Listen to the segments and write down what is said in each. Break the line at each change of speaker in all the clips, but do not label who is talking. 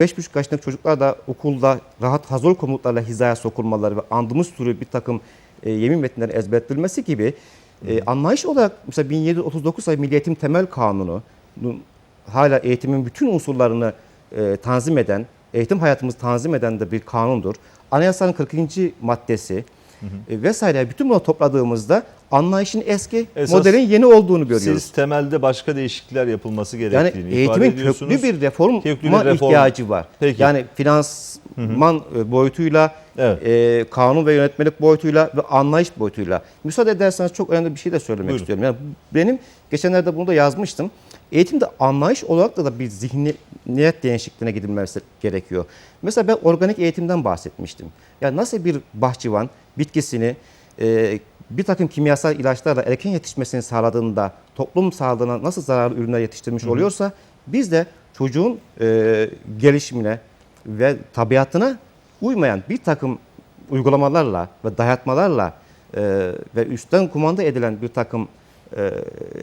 5,5 yaşındaki çocuklar da okulda rahat hazır komutlarla hizaya sokulmaları ve andımız türü bir takım e, yemin metinleri ezberletilmesi gibi e, anlayış olarak mesela 1739 sayılı Milli Eğitim Temel Kanunu hala eğitimin bütün unsurlarını e, tanzim eden, eğitim hayatımızı tanzim eden de bir kanundur. Anayasanın 40. maddesi e, vesaire bütün bunu topladığımızda anlayışın eski,
Esas
modelin yeni olduğunu görüyoruz.
Siz temelde başka değişiklikler yapılması
Yani
gerektiğini ifade
eğitimin
ediyorsunuz.
köklü bir reforma
Köklü bir reform.
ihtiyacı var.
Peki.
Yani finansman e, boyutuyla,
Evet.
e, kanun ve yönetmelik boyutuyla ve anlayış boyutuyla. Müsaade ederseniz çok önemli bir şey de söylemek
Buyurun.
istiyorum. Yani benim geçenlerde bunu da yazmıştım. Eğitimde anlayış olarak da, da bir zihniyet değişikliğine gidilmesi gerekiyor. Mesela ben organik eğitimden bahsetmiştim. Yani nasıl bir bahçıvan bitkisini e, bir takım kimyasal ilaçlarla erken yetişmesini sağladığında toplum sağlığına nasıl zararlı ürünler yetiştirmiş oluyorsa biz de çocuğun e, gelişimine ve tabiatına uymayan bir takım uygulamalarla ve dayatmalarla e, ve üstten kumanda edilen bir takım e,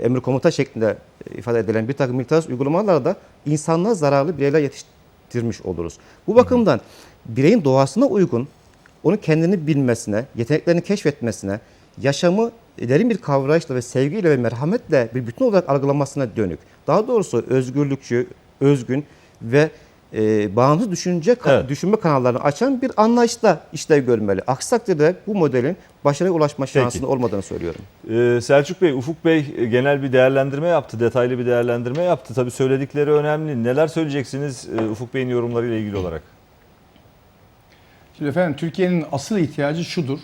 emir komuta şeklinde ifade edilen bir takım militarist uygulamalarla da insanlığa zararlı bireyler yetiştirmiş oluruz. Bu bakımdan bireyin doğasına uygun, onun kendini bilmesine, yeteneklerini keşfetmesine, yaşamı derin bir kavrayışla ve sevgiyle ve merhametle bir bütün olarak algılamasına dönük. Daha doğrusu özgürlükçü, özgün ve e, bağımsız düşünce
Evet.
düşünme kanallarını açan bir anlayışla işlev görmeli. Aksi takdirde bu modelin başarıya ulaşma şansının olmadığını söylüyorum.
Ee, Selçuk Bey, Ufuk Bey e, genel bir değerlendirme yaptı, detaylı bir değerlendirme yaptı. Tabii söyledikleri önemli. Neler söyleyeceksiniz e, Ufuk Bey'in yorumlarıyla ilgili olarak?
Şimdi efendim Türkiye'nin asıl ihtiyacı şudur.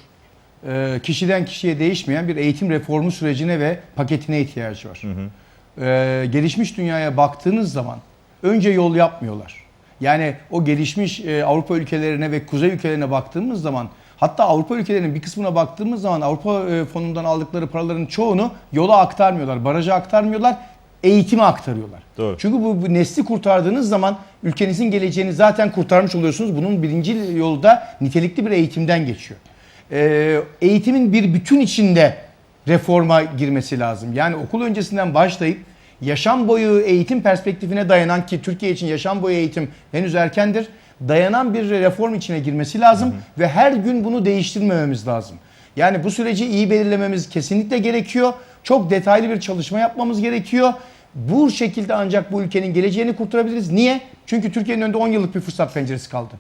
Ee, kişiden kişiye değişmeyen bir eğitim reformu sürecine ve paketine ihtiyacı var. Ee, gelişmiş dünyaya baktığınız zaman önce yol yapmıyorlar. Yani o gelişmiş e, Avrupa ülkelerine ve kuzey ülkelerine baktığımız zaman hatta Avrupa ülkelerinin bir kısmına baktığımız zaman Avrupa e, fonundan aldıkları paraların çoğunu yola aktarmıyorlar, baraja aktarmıyorlar, eğitime aktarıyorlar.
Doğru.
Çünkü bu, bu nesli kurtardığınız zaman ülkenizin geleceğini zaten kurtarmış oluyorsunuz. Bunun birinci yolu da nitelikli bir eğitimden geçiyor. Ee, eğitimin bir bütün içinde reforma girmesi lazım. Yani okul öncesinden başlayıp yaşam boyu eğitim perspektifine dayanan ki Türkiye için yaşam boyu eğitim henüz erkendir. Dayanan bir reform içine girmesi lazım ve her gün bunu değiştirmememiz lazım. Yani bu süreci iyi belirlememiz kesinlikle gerekiyor. Çok detaylı bir çalışma yapmamız gerekiyor. Bu şekilde ancak bu ülkenin geleceğini kurtarabiliriz. Niye? Çünkü Türkiye'nin önünde 10 yıllık bir fırsat penceresi kaldı.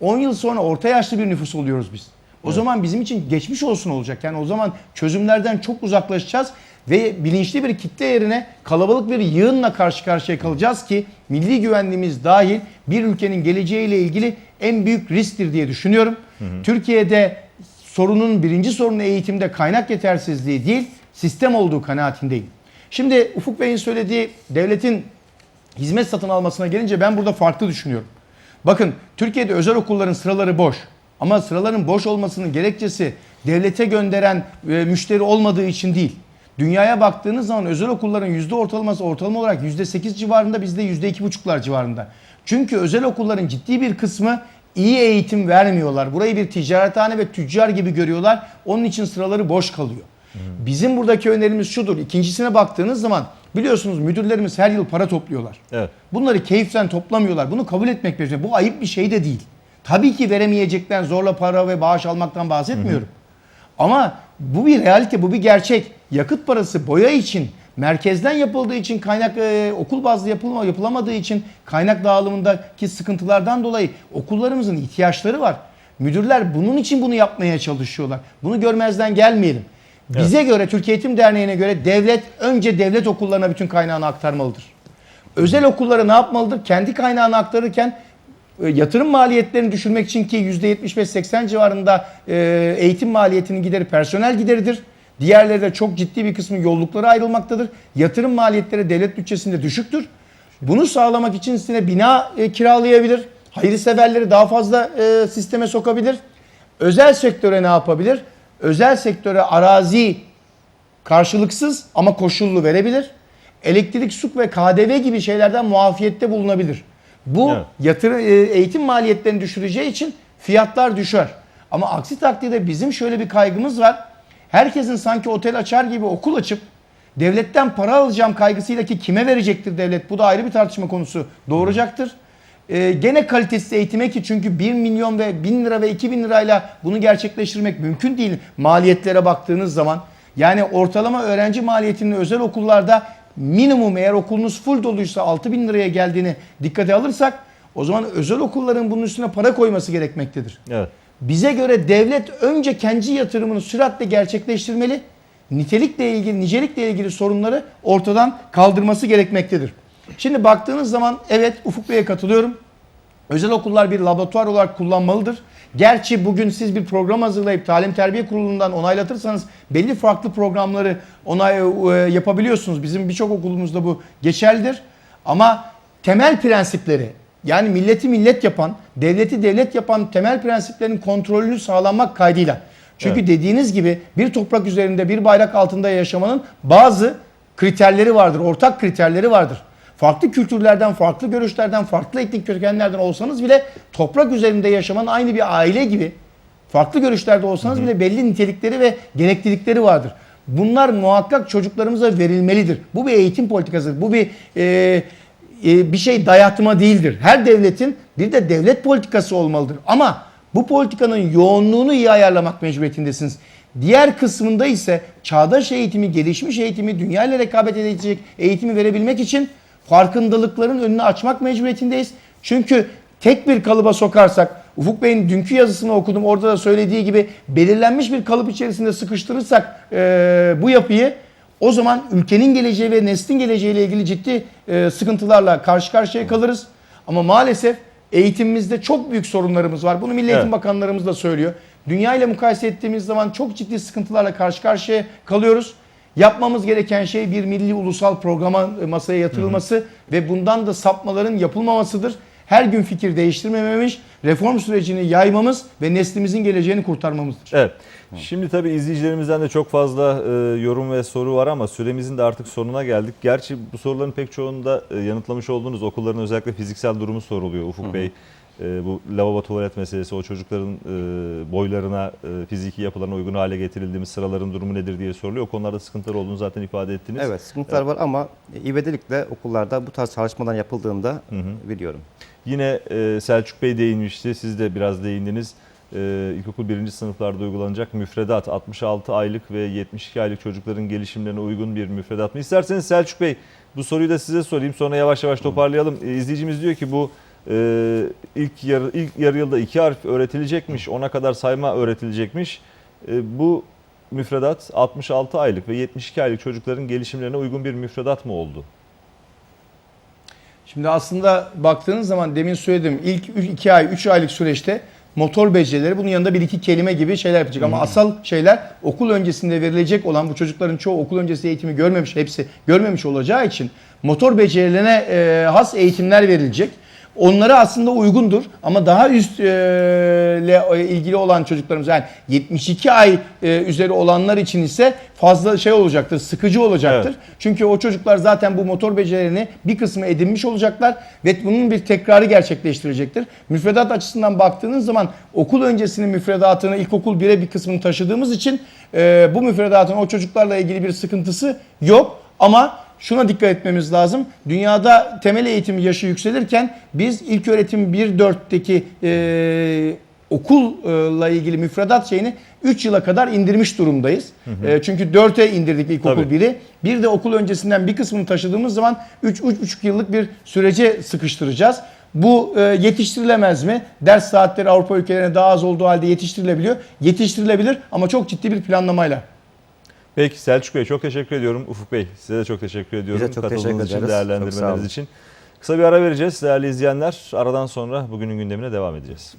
10 yıl sonra orta yaşlı bir nüfus oluyoruz biz. O zaman bizim için geçmiş olsun olacak. Yani o zaman çözümlerden çok uzaklaşacağız ve bilinçli bir kitle yerine kalabalık bir yığınla karşı karşıya kalacağız ki milli güvenliğimiz dahil bir ülkenin geleceğiyle ilgili en büyük risktir diye düşünüyorum. Türkiye'de sorunun birinci sorunu eğitimde kaynak yetersizliği değil, sistem olduğu kanaatindeyim. Şimdi Ufuk Bey'in söylediği devletin hizmet satın almasına gelince ben burada farklı düşünüyorum. Bakın Türkiye'de özel okulların sıraları boş. Ama sıraların boş olmasının gerekçesi devlete gönderen e, müşteri olmadığı için değil. Dünyaya baktığınız zaman özel okulların yüzde ortalaması ortalama olarak yüzde sekiz civarında bizde yüzde iki buçuklar civarında. Çünkü özel okulların ciddi bir kısmı iyi eğitim vermiyorlar. Burayı bir ticarethane ve tüccar gibi görüyorlar. Onun için sıraları boş kalıyor. Bizim buradaki önerimiz şudur. İkincisine baktığınız zaman biliyorsunuz müdürlerimiz her yıl para topluyorlar.
Evet.
Bunları keyiften toplamıyorlar. Bunu kabul etmek gerekiyor. Bu ayıp bir şey de değil. Tabii ki veremeyecekten zorla para ve bağış almaktan bahsetmiyorum. Ama bu bir realite, bu bir gerçek. Yakıt parası boya için, merkezden yapıldığı için kaynak e, okul bazlı yapılma, yapılamadığı için kaynak dağılımındaki sıkıntılardan dolayı okullarımızın ihtiyaçları var. Müdürler bunun için bunu yapmaya çalışıyorlar. Bunu görmezden gelmeyelim. Bize göre, Türkiye Eğitim Derneği'ne göre devlet önce devlet okullarına bütün kaynağını aktarmalıdır. Özel okullara ne yapmalıdır? Kendi kaynağını aktarırken e, yatırım maliyetlerini düşürmek için ki %75-80 civarında e, eğitim maliyetinin gideri personel gideridir. Diğerleri de çok ciddi bir kısmı yolluklara ayrılmaktadır. Yatırım maliyetleri devlet bütçesinde düşüktür. Bunu sağlamak için size bina e, kiralayabilir. Hayırseverleri daha fazla sisteme sokabilir. Özel sektöre ne yapabilir? Özel sektöre arazi karşılıksız ama koşullu verebilir. Elektrik, su ve KDV gibi şeylerden muafiyette bulunabilir. Bu
Evet.
yatırım e, eğitim maliyetlerini düşüreceği için fiyatlar düşer. Ama aksi takdirde bizim şöyle bir kaygımız var. Herkesin sanki otel açar gibi okul açıp devletten para alacağım kaygısıyla ki kime verecektir devlet? Bu da ayrı bir tartışma konusu doğuracaktır. E, gene kalitesiz eğitime ki çünkü 1 milyon ve 1000 lira ve 2000 lirayla bunu gerçekleştirmek mümkün değil maliyetlere baktığınız zaman. Yani ortalama öğrenci maliyetinin özel okullarda minimum eğer okulunuz full doluysa 6000 liraya geldiğini dikkate alırsak o zaman özel okulların bunun üstüne para koyması gerekmektedir.
Evet.
Bize göre devlet önce kendi yatırımını süratle gerçekleştirmeli. Nitelikle ilgili, nicelikle ilgili sorunları ortadan kaldırması gerekmektedir. Şimdi baktığınız zaman evet Ufuk Bey'e katılıyorum. Özel okullar bir laboratuvar olarak kullanmalıdır. Gerçi bugün siz bir program hazırlayıp Talim Terbiye Kurulu'ndan onaylatırsanız belli farklı programları onay e, yapabiliyorsunuz. Bizim birçok okulumuzda bu geçerlidir. Ama temel prensipleri yani milleti millet yapan, devleti devlet yapan temel prensiplerin kontrolünü sağlanmak kaydıyla. Çünkü
Evet.
dediğiniz gibi bir toprak üzerinde bir bayrak altında yaşamanın bazı kriterleri vardır, ortak kriterleri vardır. Farklı kültürlerden, farklı görüşlerden, farklı etnik kökenlerden olsanız bile toprak üzerinde yaşamanın aynı bir aile gibi farklı görüşlerde olsanız bile belli nitelikleri ve gereklilikleri vardır. Bunlar muhakkak çocuklarımıza verilmelidir. Bu bir eğitim politikasıdır. Bu bir e, e, bir şey dayatma değildir. Her devletin bir de devlet politikası olmalıdır. Ama bu politikanın yoğunluğunu iyi ayarlamak mecburiyetindesiniz. Diğer kısmında ise çağdaş eğitimi, gelişmiş eğitimi, dünya ile rekabet edecek eğitimi verebilmek için farkındalıkların önünü açmak mecburiyetindeyiz. Çünkü tek bir kalıba sokarsak, Ufuk Bey'in dünkü yazısını okudum, orada da söylediği gibi belirlenmiş bir kalıp içerisinde sıkıştırırsak eee, bu yapıyı o zaman ülkenin geleceği ve neslin geleceğiyle ilgili ciddi e, sıkıntılarla karşı karşıya kalırız. Ama maalesef eğitimimizde çok büyük sorunlarımız var. Bunu Milli Eğitim
Evet.
Bakanlarımız da söylüyor. Dünya ile mukayese ettiğimiz zaman çok ciddi sıkıntılarla karşı karşıya kalıyoruz. Yapmamız gereken şey bir milli ulusal programa e, masaya yatırılması ve bundan da sapmaların yapılmamasıdır. Her gün fikir değiştirmememiz, reform sürecini yaymamız ve neslimizin geleceğini kurtarmamızdır.
Evet. Şimdi tabii izleyicilerimizden de çok fazla e, yorum ve soru var ama süremizin de artık sonuna geldik. Gerçi bu soruların pek çoğunda e, yanıtlamış olduğunuz okulların özellikle fiziksel durumu soruluyor Ufuk Bey. E, bu lavabo tuvalet meselesi, o çocukların e, boylarına, e, fiziki yapılarına uygun hale getirildiğimiz sıraların durumu nedir diye soruluyor. O konularda sıkıntılar olduğunu zaten ifade ettiniz.
Evet sıkıntılar var ama ivedilikle okullarda bu tarz çalışmalar yapıldığında biliyorum.
Yine e, Selçuk Bey değinmişti, siz de biraz değindiniz. E, ilkokul birinci sınıflarda uygulanacak müfredat 66 aylık ve 72 aylık çocukların gelişimlerine uygun bir müfredat mı? İsterseniz Selçuk Bey bu soruyu da size sorayım sonra yavaş yavaş toparlayalım. E, izleyicimiz diyor ki bu e, ilk yarı ilk yarı yılda iki harf öğretilecekmiş, ona kadar sayma öğretilecekmiş. E, bu müfredat 66 aylık ve 72 aylık çocukların gelişimlerine uygun bir müfredat mı oldu?
Şimdi aslında baktığınız zaman demin söyledim ilk 2 ay 3 aylık süreçte motor becerileri bunun yanında bir iki kelime gibi şeyler yapacak ama asıl şeyler okul öncesinde verilecek olan bu çocukların çoğu okul öncesi eğitimi görmemiş hepsi görmemiş olacağı için motor becerilerine e, has eğitimler verilecek. Onlara aslında uygundur ama daha üst e, ilgili olan çocuklarımız yani 72 ay e, üzeri olanlar için ise fazla şey olacaktır, sıkıcı olacaktır.
Evet.
Çünkü o çocuklar zaten bu motor becerilerini bir kısmı edinmiş olacaklar ve bunun bir tekrarı gerçekleştirecektir. Müfredat açısından baktığınız zaman okul öncesinin müfredatını ilkokul 1'e bir kısmını taşıdığımız için e, bu müfredatın o çocuklarla ilgili bir sıkıntısı yok ama şuna dikkat etmemiz lazım. Dünyada temel eğitim yaşı yükselirken biz ilk öğretim 1-4'teki e, okulla ilgili müfredat şeyini 3 yıla kadar indirmiş durumdayız. E, çünkü 4'e indirdik ilkokul
Tabii.
1'i. Bir de okul öncesinden bir kısmını taşıdığımız zaman 3-3,5 yıllık bir sürece sıkıştıracağız. Bu e, yetiştirilemez mi? Ders saatleri Avrupa ülkelerine daha az olduğu halde yetiştirilebiliyor. Yetiştirilebilir ama çok ciddi bir planlamayla.
Peki Selçuk Bey çok teşekkür ediyorum. Ufuk Bey size de çok teşekkür ediyorum.
Biz de çok
Katıldığınız
teşekkür
için,
ederiz.
Değerlendirmeleriniz için. Kısa bir ara vereceğiz değerli izleyenler. Aradan sonra bugünün gündemine devam edeceğiz.